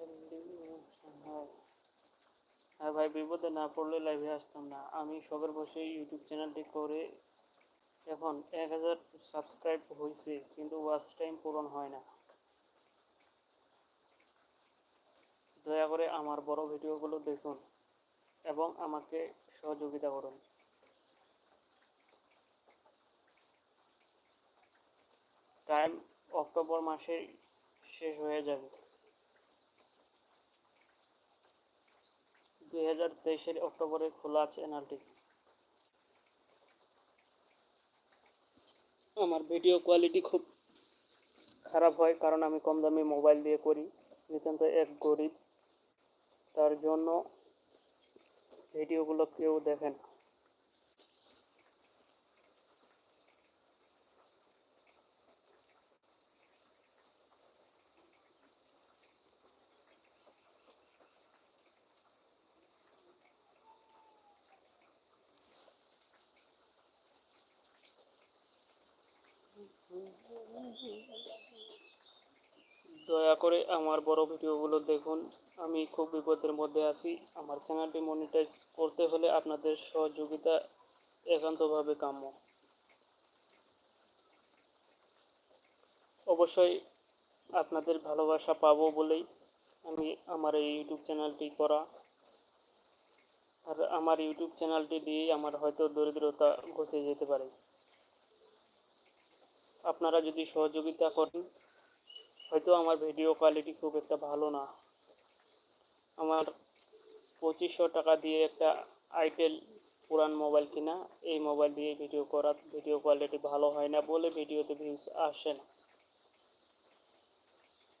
হ্যাঁ হ্যাঁ ভাই, বিপদে না পড়লে লাইভে আসতাম না। আমি শখের বসে ইউটিউব চ্যানেলটি করে এখন এক হাজার সাবস্ক্রাইব হয়েছে কিন্তু ওয়াচ টাইম পূরণ হয় না। দয়া করে আমার বড় ভিডিওগুলো দেখুন এবং আমাকে সহযোগিতা করুন। টাইম অক্টোবর মাসে শেষ হয়ে যাবে। দুই হাজার তেইশের অক্টোবরে খোলা আছে এনআরটি। আমার ভিডিও কোয়ালিটি খুব খারাপ হয়, কারণ আমি কম দামি মোবাইল দিয়ে করি। নিতান্ত এক গরিব। তার জন্য ভিডিওগুলো কেউ দেখে না। দয়া করে আমার বড় ভিডিওগুলো দেখুন। আমি খুব বিপদের মধ্যে আছি। আমার চ্যানেলটি মনিটাইজ করতে হলে আপনাদের সহযোগিতা একান্তভাবে কাম্য। অবশ্যই আপনাদের ভালোবাসা পাবো বলেই আমি আমার এই ইউটিউব চ্যানেলটি করা। আর আমার ইউটিউব চ্যানেলটি দিয়েই আমার হয়তো দরিদ্রতা ঘুচে যেতে পারে। আপনারা যদি সহযোগিতা করেন, হয়তো আমার ভিডিও কোয়ালিটি খুব একটা ভালো না। আমার পঁচিশশো টাকা দিয়ে একটা আইটেল পুরান মোবাইল কিনা, এই মোবাইল দিয়ে ভিডিও করা ভিডিও কোয়ালিটি ভালো হয় না বলে ভিডিওতে ভিউজ আসে না।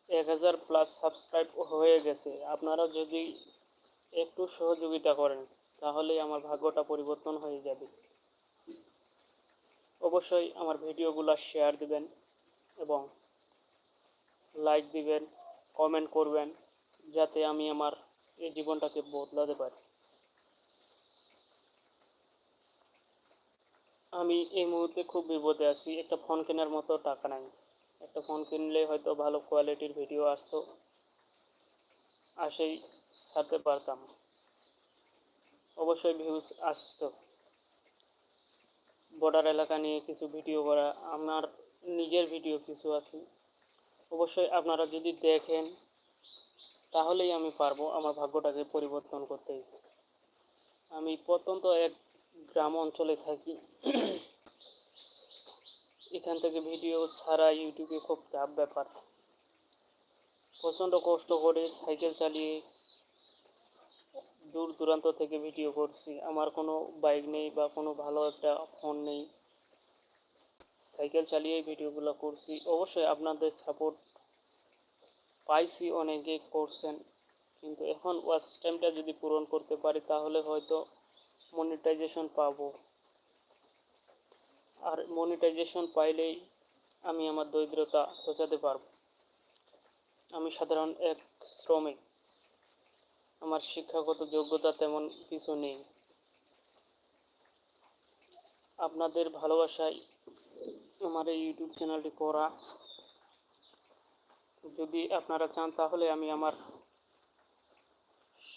এক হাজার প্লাস সাবস্ক্রাইব হয়ে গেছে। আপনারা যদি একটু সহযোগিতা করেন, তাহলেই আমার ভাগ্যটা পরিবর্তন হয়ে যাবে। অবশ্যই আমার ভিডিওগুলো শেয়ার দিবেন এবং লাইক দিবেন কমেন্ট করবেন, যাতে আমি আমার এই জীবনটাকে বদলাতে পারি। আমি এই মুহূর্তে খুব বিপদে আছি। একটা ফোন কেনার মতো টাকা নাই। একটা ফোন কিনলে হয়তো ভালো কোয়ালিটির ভিডিও আসতো। আসেই ছাড়তে পারতাম। অবশ্যই ভিউজ আসতো। বর্ডার এলাকা নিয়ে কিছু ভিডিও করা, আমার নিজের ভিডিও কিছু আছে। অবশ্যই আপনারা যদি দেখেন, তাহলেই আমি পারব আমার ভাগ্যটাকে পরিবর্তন করতে। আমি প্রত্যন্ত এক গ্রাম অঞ্চলে থাকি। এখান থেকে ভিডিও ছাড়া ইউটিউবে খুব চাপ ব্যাপার। প্রচণ্ড কষ্ট করে সাইকেল চালিয়ে দূর দূরান্ত থেকে ভিডিও করছি। আমার কোনো বাইক নেই বা কোনো ভালো একটা ফোন নেই। সাইকেল চালিয়েই ভিডিওগুলো করছি। অবশ্যই আপনাদের সাপোর্ট পাইছি অনেকে করছেন। কিন্তু এখন ওয়াচ টাইমটা যদি পূরণ করতে পারি, তাহলে হয়তো মনিটাইজেশন পাবো। আর মনিটাইজেশন পাইলেই আমি আমার দরিদ্রতা ঘোচাতে পারব। আমি সাধারণ এক শ্রমিক। আমার শিক্ষাগত যোগ্যতা তেমন কিছু নেই। আপনাদের ভালোবাসায় আমার এই ইউটিউব চ্যানেলটি করা। যদি আপনারা চান, তাহলে আমি আমার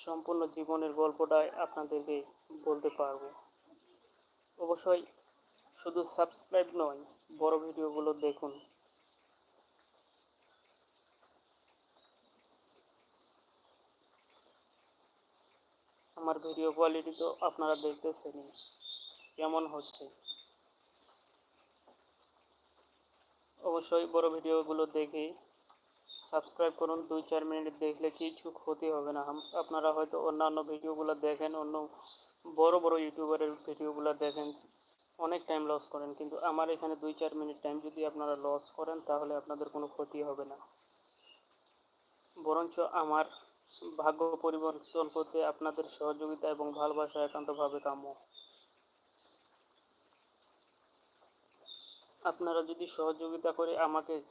সম্পূর্ণ জীবনের গল্পটাই আপনাদেরকে বলতে পারব। অবশ্যই শুধু সাবস্ক্রাইব নয়, বড় ভিডিওগুলো দেখুন। আমার ভিডিও কোয়ালিটি তো আপনারা দেখতেছেনই। কেমন হচ্ছে? অবশ্যই বড় ভিডিওগুলো দেখে সাবস্ক্রাইব করুন। দুই, চার মিনিট দেখলে কিছু ক্ষতি হবে না। আপনারা হয়তো অন্যান্য ভিডিওগুলো দেখেন, অন্য বড় বড় ইউটিউবারের ভিডিওগুলো দেখেন, অনেক টাইম লস করেন। কিন্তু আমার এখানে দুই, চার মিনিট টাইম যদি আপনারা লস করেন, তাহলে আপনাদের কোনো ক্ষতি হবে না। বরঞ্চ আমার ভাগ্য পরিবর্তন করতে আপনাদের সহযোগিতা এবং ভালোবাসা একান্তভাবে কাম্য। আপনারা যদি সহযোগিতা করে আমাকে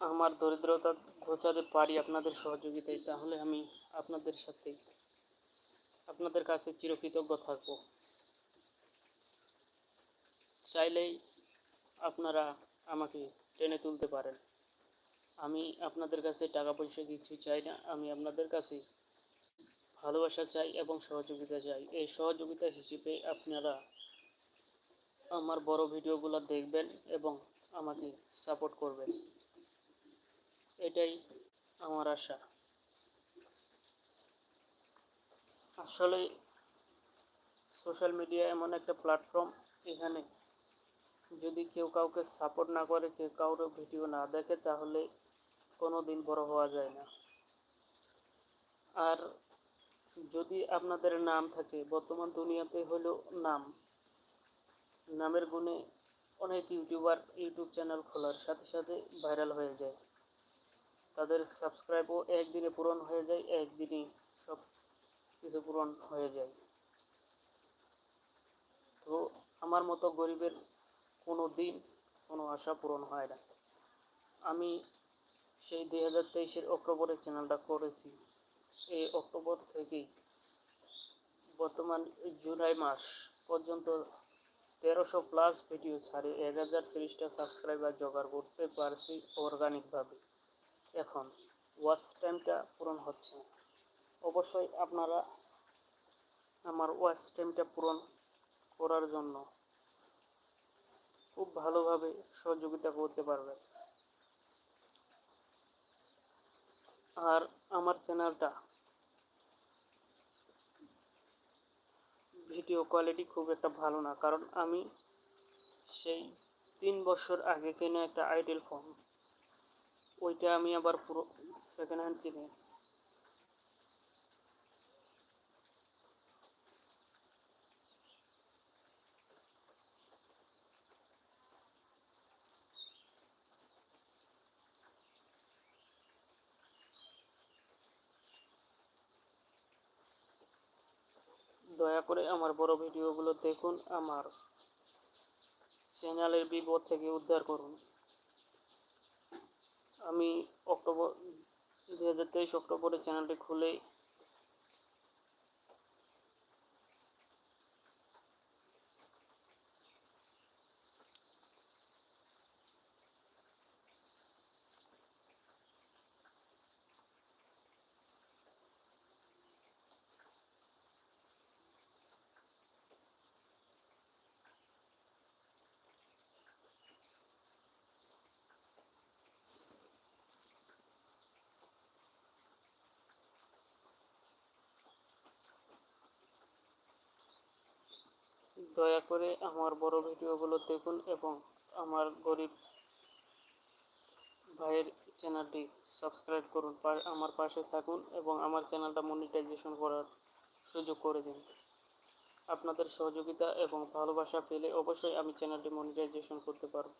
আমার দরিদ্রতা ঘোচাতে পারি আপনাদের সহযোগিতায়, তাহলে আমি আপনাদের সাথে, আপনাদের কাছে চিরকৃতজ্ঞ থাকব। চাইলেই আপনারা আমাকে টেনে তুলতে পারেন। আমি আপনাদের কাছে টাকা পয়সা কিছু চাই না, আমি আপনাদের কাছে ভালোবাসা চাই এবং সহযোগিতা চাই। এই সহযোগিতা হিসেবে আপনারা আমার বড় ভিডিওগুলো দেখবেন এবং আমাকে সাপোর্ট করবেন। এটাই আমার আশা। আসলে সোশ্যাল মিডিয়া এমন একটা প্ল্যাটফর্ম, এখানে যদি কেউ কাউকে সাপোর্ট না করে, কেউ কারোর ভিডিও না দেখে, তাহলে কোনো দিন বড় হওয়া যায় না। আর যদি আপনাদের নাম থাকে, বর্তমান দুনিয়াতে হলো নাম। নামের গুণে অনেক ইউটিউবার ইউটিউব চ্যানেল খোলার সাথে সাথে ভাইরাল হয়ে যায়। তাদের সাবস্ক্রাইবও একদিনে পূরণ হয়ে যায়, একদিনই সব কিছু পূরণ হয়ে যায়। তো আমার মতো গরিবের কোনো দিন কোনো আশা পূরণ হয় না। আমি সেই দুই হাজার তেইশের অক্টোবরে চ্যানেলটা করেছি। এই অক্টোবর থেকেই বর্তমান জুলাই মাস পর্যন্ত তেরোশো প্লাস ভিডিও ছাড়ে এক হাজার তিরিশটা সাবস্ক্রাইবার জোগাড় করতে পারছি অর্গানিকভাবে এখন ওয়াচ টাইমটা পূরণ হচ্ছে না। অবশ্যই আপনারা আমার ওয়াচ টাইমটা পূরণ করার জন্য খুব ভালোভাবে সহযোগিতা করতে পারবেন। আর আমার চ্যানেলটা ভিডিও কোয়ালিটি খুব একটা ভালো না, কারণ আমি সেই তিন বছর আগে কেনা একটা আইডেল ফোন, ওইটা আমি আবার পুরো সেকেন্ড হ্যান্ড কিনে দয়া করে আমার বড় ভিডিওগুলো দেখুন, আমার চ্যানেলের বিপদ থেকে উদ্ধার করুন। আমি অক্টোবর দু হাজার তেইশ অক্টোবরে চ্যানেলটি খুলে দয়া করে আমার বড় ভিডিওগুলো দেখুন এবং আমার গরিব ভাইয়ের চ্যানেলটি সাবস্ক্রাইব করুন আমার পাশে থাকুন এবং আমার চ্যানেলটা মনিটাইজেশন করার সুযোগ করে দিন। আপনাদের সহযোগিতা এবং ভালোবাসা পেলে অবশ্যই আমি চ্যানেলটি মনিটাইজেশন করতে পারব।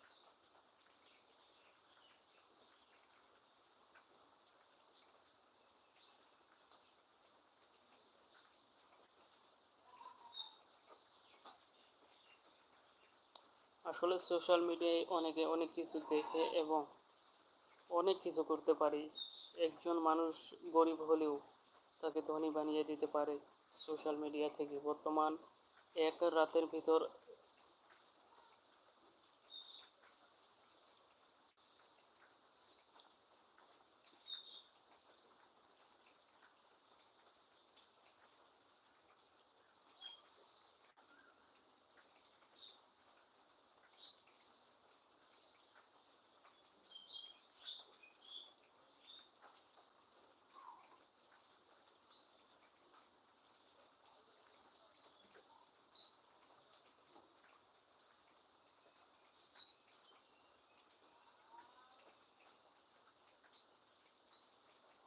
আসলে সোশ্যাল মিডিয়ায় অনেকে অনেক কিছু দেখে এবং অনেক কিছু করতে পারে। একজন মানুষ গরিব হলেও তাকে ধনী বানিয়ে দিতে পারে সোশ্যাল মিডিয়া থেকে। বর্তমান এক রাতের ভিতর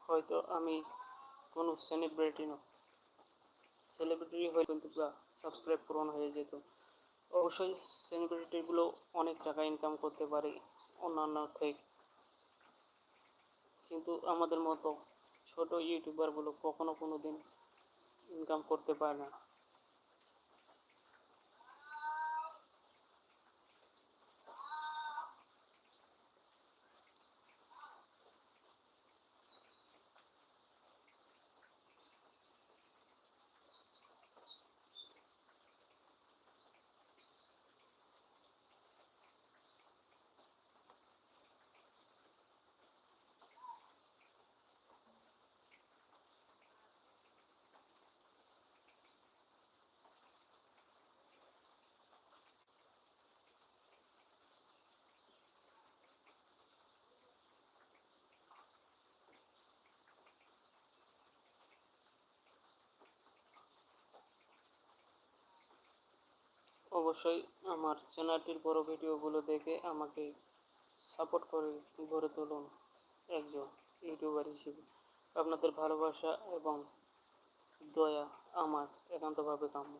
হয়তো আমি কোনো সেলিব্রিটি না সেলিব্রিটি হয়ে কিন্তু সাবস্ক্রাইব পূরণ হয়ে যেত। অবশ্যই সেলিব্রিটিগুলো অনেক টাকা ইনকাম করতে পারে অন্যান্য থেকে। কিন্তু আমাদের মতো ছোট ইউটিউবারগুলো কখনো কোনো দিন ইনকাম করতে পারে না। অবশ্যই আমার চ্যানেলটির বড় ভিডিওগুলো দেখে আমাকে সাপোর্ট করে গড়ে তুলুন একজন ইউটিউবার হিসেবে। আপনাদের ভালোবাসা এবং দয়া আমার একান্তভাবে কাম্য।